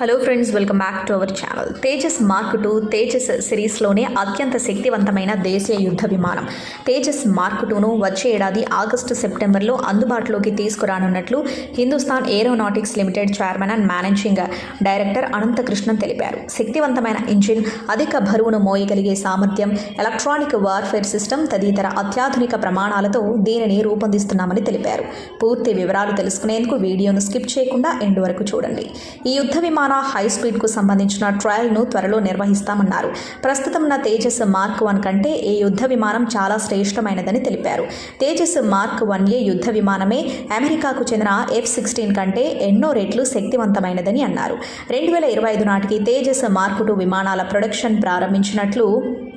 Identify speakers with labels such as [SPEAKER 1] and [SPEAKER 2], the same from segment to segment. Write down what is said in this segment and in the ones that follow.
[SPEAKER 1] Hello friends welcome back to our channel. Tejas mark two Tejas సిరీస్లోనే అత్యంత శక్తివంతమైన దేశీయ యుద్ధ విమానం. తేజస్ మార్క్ టూను వచ్చే ఏడాది ఆగస్టు సెప్టెంబర్లో అందుబాటులోకి తీసుకురానున్నట్లు Hindustan Aeronautics Limited chairman and managing director Ananthakrishnan తెలిపారు. శక్తివంతమైన ఇంజిన్ అధిక బరువును మోయగలిగే సామర్థ్యం ఎలక్ట్రానిక్ వార్ఫేర్ సిస్టమ్ తదితర అత్యాధునిక ప్రమాణాలతో దీనిని రూపొందిస్తున్నామని తెలిపారు. పూర్తి వివరాలు తెలుసుకునేందుకు వీడియోను స్కిప్ చేయకుండా ఎండ్ వరకు చూడండి. ఈ యుద్ధ విమానం హై స్పీడ్కు సంబంధించిన ట్రయల్ను త్వరలో నిర్వహిస్తామన్నారు. ప్రస్తుతం ఉన్న తేజస్ మార్క్ వన్ కంటే ఈ యుద్ధ విమానం చాలా శ్రేష్టమైనదని తెలిపారు. తేజస్ మార్క్ వన్ ఏ యుద్ధ విమానమే అమెరికాకు చెందిన ఎఫ్ సిక్స్టీన్ కంటే ఎన్నో రెట్లు శక్తివంతమైనదని అన్నారు. రెండు వేల ఇరవై ఐదు నాటికి తేజస్ మార్క్ టూ విమానాల ప్రొడక్షన్ ప్రారంభించినట్లు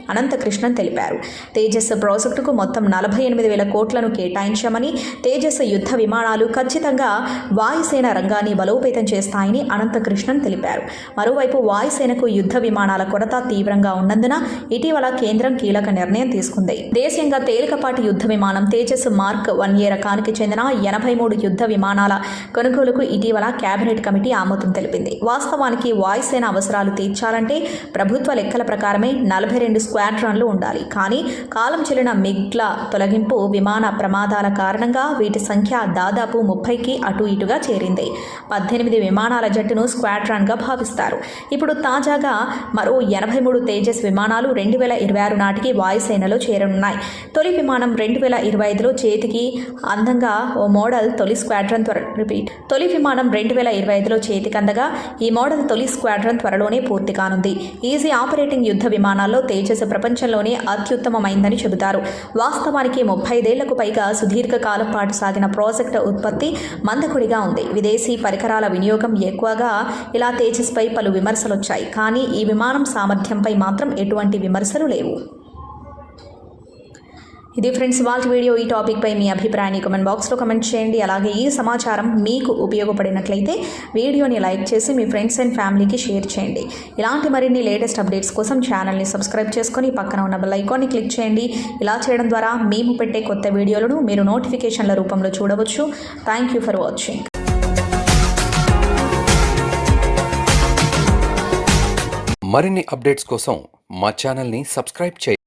[SPEAKER 1] అనంతకృష్ణన్ తెలిపారు. తేజస్ ప్రాజెక్టుకు మొత్తం నలభై ఎనిమిది వేల కోట్లను కేటాయించామని తేజస్ యుద్ధ విమానాలు ఖచ్చితంగా వాయుసేన రంగాన్ని బలోపేతం చేస్తాయని అనంతకృష్ణన్ తెలిపారు. మరోవైపు వాయుసేనకు యుద్ధ విమానాల కొరత తీవ్రంగా ఉన్నందున ఇటీవల కేంద్రం కీలక నిర్ణయం తీసుకుంది. దేశీయంగా తేలికపాటి యుద్ధ విమానం తేజస్ మార్క్ వన్ ఏ రకానికి చెందిన ఎనభై మూడు యుద్ధ విమానాల కొనుగోలుకు ఇటీవల కేబినెట్ కమిటీ ఆమోదం తెలిపింది. వాస్తవానికి వాయుసేన అవసరాలు తీర్చాలంటే ప్రభుత్వ లెక్కల ప్రకారమే నలభై రెండు స్క్వాడ్రాన్లు ఉండాలి. కానీ కాలం చెల్లిన మిగ్ల తొలగింపు విమాన ప్రమాదాల కారణంగా వీటి సంఖ్య దాదాపు ముప్పైకి అటు ఇటుగా చేరింది. పద్దెనిమిది విమానాల జట్టును స్క్వాడ్రాన్గా భావిస్తారు. ఇప్పుడు తాజాగా మరో ఎనభై మూడు తేజస్ విమానాలు రెండు వేల ఇరవై ఆరు నాటికి వాయుసేనలో చేరనున్నాయి. తొలి విమానం రెండు వేల ఇరవై ఐదులో చేతికి అందంగా ఓ మోడల్ తొలి స్క్వాడ్రన్ త్వర రిపీట్ తొలి విమానం రెండు వేల ఇరవై ఐదులో చేతికి అందగా ఈ మోడల్ తొలి స్క్వాడ్రన్ త్వరలోనే పూర్తి కానుంది. ఈజీ ఆపరేటింగ్ యుద్ధ విమానాల్లో తేజస్ ప్రపంచంలోనే అత్యుత్తమమైందని చెబుతారు. వాస్తవానికి ముప్పై ఐదేళ్ళకు పైగా సుదీర్ఘ కాలం పాటు సాగిన ప్రాజెక్టు ఉత్పత్తి మందకుడిగా ఉంది. విదేశీ పరికరాల వినియోగం ఎక్కువగా ఇలా తేజస్పై పలు విమర్శలు వచ్చాయి కానీ ఈ విమానం సామర్థ్యంపై మాత్రం ఎటువంటి విమర్శలు లేవు. ఇది ఫ్రెండ్స్ వాళ్ళ వీడియో ఈ టాపిక్పై మీ అభిప్రాయాన్ని కమెంట్ బాక్స్లో కమెంట్ చేయండి. అలాగే ఈ సమాచారం మీకు ఉపయోగపడినట్లయితే వీడియోని లైక్ చేసి మీ ఫ్రెండ్స్ అండ్ ఫ్యామిలీకి షేర్ చేయండి. ఇలాంటి మరిన్ని లేటెస్ట్ అప్డేట్స్ కోసం ఛానల్ని సబ్స్క్రైబ్ చేసుకొని పక్కన ఉన్న బెల్ ఐకాన్ని క్లిక్ చేయండి. ఇలా చేయడం ద్వారా మేము పెట్టే కొత్త వీడియోలను మీరు నోటిఫికేషన్ల రూపంలో చూడవచ్చు. థ్యాంక్ యూ ఫర్ వాచింగ్
[SPEAKER 2] మరిన్ని అప్డేట్స్ కోసం మా ఛానల్ని సబ్స్క్రైబ్ చేయండి.